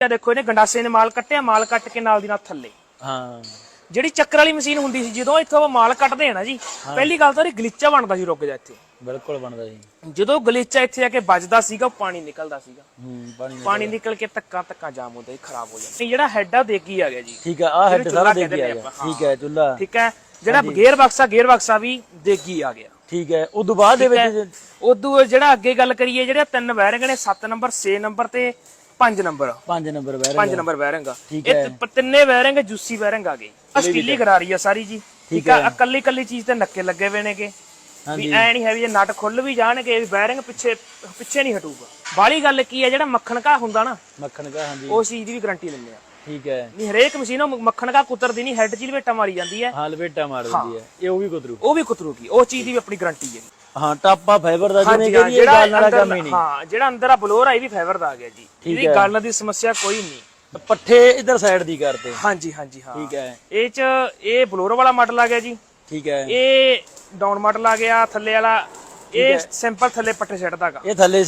ਇਹ ਦੇਖੋ ਇਹਨੇ ਗੰਡਾਸੇ ਨੇ ਮਾਲ ਕੱਟਿਆ ਮਾਲ ਕੱਟ ਕੇ ਨਾਲ ਦੀ ਨਾਲ ਥੱਲੇ। ਹਾਂ। ਜਿਹੜੀ ਚੱਕਰ ਵਾਲੀ ਮਸ਼ੀਨ ਹੁੰਦੀ ਸੀ ਜਦੋਂ ਇੱਥੋਂ ਆਪਾਂ ਮਾਲ ਕੱਟਦੇ ਆ ਨਾ ਜੀ ਪਹਿਲੀ ਗੱਲ ਤਾਂ ਇਹ ਗਲਿੱਚਾ ਬਣਦਾ ਸੀ ਰੁਕ ਜਾ ਇੱਥੇ। ਬਿਲਕੁਲ ਬਣਦਾ ਜੀ ਜਦੋਂ ਗਲਿੱਚਾ ਇੱਥੇ ਆ ਕੇ ਵੱਜਦਾ ਸੀਗਾ ਪਾਣੀ ਨਿਕਲਦਾ ਸੀਗਾ। ਹੂੰ ਪਾਣੀ ਨਿਕਲ ਕੇ ਧੱਕਾ ਧੱਕਾ ਜਾਮ ਹੁੰਦਾ ਸੀ ਖਰਾਬ ਹੋ ਜਾਂਦਾ ਜਿਹੜਾ ਹੈਡ ਆ ਦੇਗੀ ਆ ਗਿਆ ਜੀ। ਠੀਕ ਹੈ ਆ ਹੈਡ ਸਾਰਾ ਚੁੱਲ੍ਹਾ ਦੇ ਕਹਿੰਦੇ ਗਿਆ। ਠੀਕ ਹੈ। ਚੁੱਲਾ ਠੀਕ ਹੈ ਜਿਹੜਾ ਗੇਅਰ ਬਕਸਾ ਗੇਅਰ ਬਕਸਾ ਵੀ ਦੇਗੀ ਆ ਗਿਆ। ਠੀਕ ਹੈ ਉਦੋਂ ਬਾਅਦ ਦੇ ਵਿੱਚ ਉਦੋਂ ਜਿਹੜਾ ਅੱਗੇ ਗੱਲ ਕਰੀਏ ਜਿਹੜੇ ਤਿੰਨ ਵਾਇਰਿੰਗ ਨੇ 7 ਨੰਬਰ 6 ਨੰਬਰ ਤੇ 5 ਨੰਬਰ। 5 ਨੰਬਰ ਵੈਰ 5 ਨੰਬਰ ਵਾਇਰਿੰਗ ਆ। ਠੀਕ ਇਹ। ਤ- ਤਿੰਨੇ ਵਾਇਰਿੰਗ ਜੂਸੀ ਵਾਇਰਿੰਗ ਆ ਗਈ। ਆ ਸਟੀਲੀ ਗਰਾਰੀ ਆ ਸਾਰੀ ਜੀ। ਠੀਕ ਆ? ਇਕੱਲੀ ਇਕੱਲੀ ਚੀਜ਼ ਤੇ ਨੱਕੇ ਲੱਗੇ ਹੋਏ ਨੇਗੇ। ਵੀ ਐ ਨਹੀਂ ਹੈ ਵੀ ਇਹ ਨਟ ਖੁੱਲ ਵੀ ਜਾਣਗੇ ਵਾਇਰਿੰਗ ਪਿੱਛੇ ਪਿੱਛੇ ਨਹੀਂ ਹਟੂਗਾ। ਬਾਲੀ ਗੱਲ ਕੀ ਹੈ ਜਿਹੜਾ ਮੱਖਣ ਘਾ ਹੁੰਦਾ ਨਾ ਮੱਖਣ ਕਾ ਹਾਂਜੀ। ਉਸ ਚੀਜ਼ ਦੀ ਵੀ ਗਾਰੰਟੀ ਲੈਂਦੇ ਆ। ਠੀਕ ਹੈ। ਨਹੀਂ ਹਰੇਕ ਮਸ਼ੀਨ ਉਹ ਮੱਖਣ ਘਾ ਕੁਤਰਦੀ ਨਹੀਂ ਹੈਡ 'ਚ ਹੀ ਲਵੇਟਾ ਮਾਰੀ ਜਾਂਦੀ ਹੈ। ਹਾਂ ਲਵੇਟਾ ਮਾਰ ਦਿੰਦੀ ਹੈ। ਇਹ ਉਹ ਵੀ ਕੁਦਰੂ ਉਹ ਵੀ ਕੁਤਰੂਗੀ ਉਹ ਚੀਜ਼ ਦੀ ਵੀ ਆਪਣੀ ਗਾਰੰਟੀ ਹੈ। ਹਾਂ ਟਾਪਾ ਫਾਈਬਰ ਦਾ ਜਿਵੇਂ ਕਿ ਇਹ ਗੱਲ ਵਾਲਾ ਕੰਮ ਹੀ ਨਹੀਂ। ਹਾਂ ਜਿਹੜਾ ਅੰਦਰ ਆ ਬਲੋਰ ਆ ਇਹ ਵੀ ਫਾਈਬਰ ਦਾ ਆ ਗਿਆ ਜੀ। ਇਹਦੀ। ਗੱਲ ਦੀ ਸਮੱਸਿਆ ਕੋਈ ਨਹੀਂ। ਪੱਠੇ ਇਧਰ ਸਾਈਡ ਦੀ ਕਰਤੇ ਹਾਂਜੀ ਹਾਂਜੀ ਹਾਂ। ਠੀਕ ਹੈ। ਇਹ ਚ ਇਹ ਬਲੋਰ ਵਾਲਾ ਮਾਡਲ ਆ ਗਿਆ ਜੀ। ਠੀਕ ਹੈ। ਇਹ ਡਾਊਨ ਮਾਡਲ ਆ ਗਿਆ ਥੱਲੇ ਵਾਲਾ। ਇਹ ਸਿੰਪਲ ਥੱਲੇ ਪੱਟੇ ਛੱਡਦਾਗਾ ਇਹ ਥੱਲੇ।